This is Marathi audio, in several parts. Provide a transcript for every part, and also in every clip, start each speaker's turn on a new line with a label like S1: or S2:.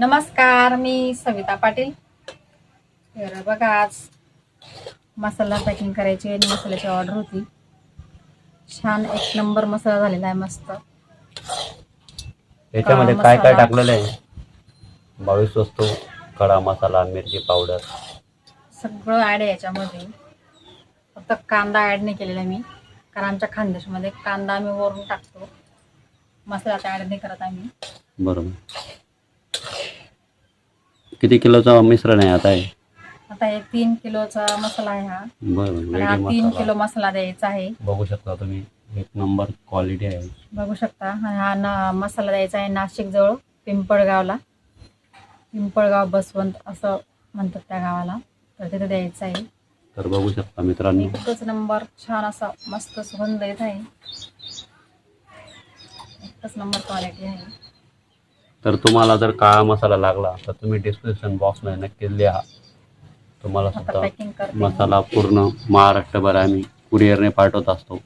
S1: नमस्कार मी सविता पाटील. तर बघा आज मसाला पॅकिंग करायची आणि मसाल्याची ऑर्डर होती. छान एक नंबर मसाला झालेला आहे मस्त.
S2: याच्यामध्ये काय काय. टाकलेलं आहे? बावीस वस्तू खडा मसाला मिरची पावडर
S1: सगळं ॲड आहे याच्यामध्ये. फक्त कांदा ॲड नाही केलेला मी. कारण आमच्या खानदेशमध्ये कांदा आम्ही वरून टाकतो. मसाला ॲड नाही करत आम्ही.
S2: बरोबर. किती किलोचं मिश्रण आहे आता हे?
S1: आता हे तीन किलोचा मसाला आहे हा.
S2: बरोबर
S1: आणि हा तीन किलो मसाला द्यायचा आहे.
S2: बघू शकता तुम्ही एक नंबर क्वालिटी आहे.
S1: बघू शकता आणि हा ना मसाला द्यायचा आहे नाशिक जवळ पिंपळगावला. पिंपळगाव बसवंत असं म्हणतात त्या गावाला. तर तिथे द्यायचं आहे.
S2: तर बघू शकता मित्रांनो.
S1: एकच नंबर छान असा मस्त सुगंध येत आहे. एकच नंबर क्वालिटी आहे.
S2: तर तुम्हाला जर काळा मसाला लागला तर तुम्ही डिस्क्रिप्शन बॉक्समध्ये नक्कीच लिहा. तुम्हाला सुद्धा मसाला पूर्ण महाराष्ट्रभर आम्ही कुरिअरने पाठवत असतो.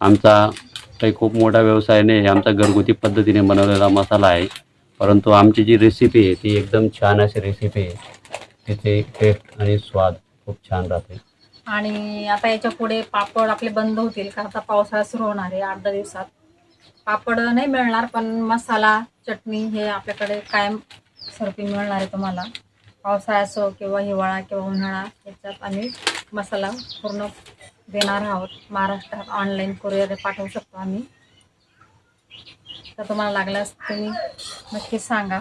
S2: आमचा काही खूप मोठा व्यवसाय नाही आमचा घरगुती पद्धतीने बनवलेला मसाला आहे. परंतु आमची जी रेसिपी आहे ती एकदम छान अशी रेसिपी आहे. तिचे टेस्ट आणि स्वाद खूप छान राहते.
S1: आणि आता याच्यापुढे पापड आपले बंद होतील कारण आता पावसाळा सुरू होणार आहे आठ दहा दिवसात. पापड नाही मिळणार पण मसाला चटणी हे आपल्याकडे कायम सरपी मिळणार आहे तुम्हाला. पावसाळा असो किंवा हिवाळा किंवा उन्हाळा याच्यात आम्ही मसाला पूर्ण देणार आहोत. महाराष्ट्रात ऑनलाईन कुरिअर पाठवू शकतो आम्ही. तर तुम्हाला लागल्यास तुम्ही नक्कीच सांगा.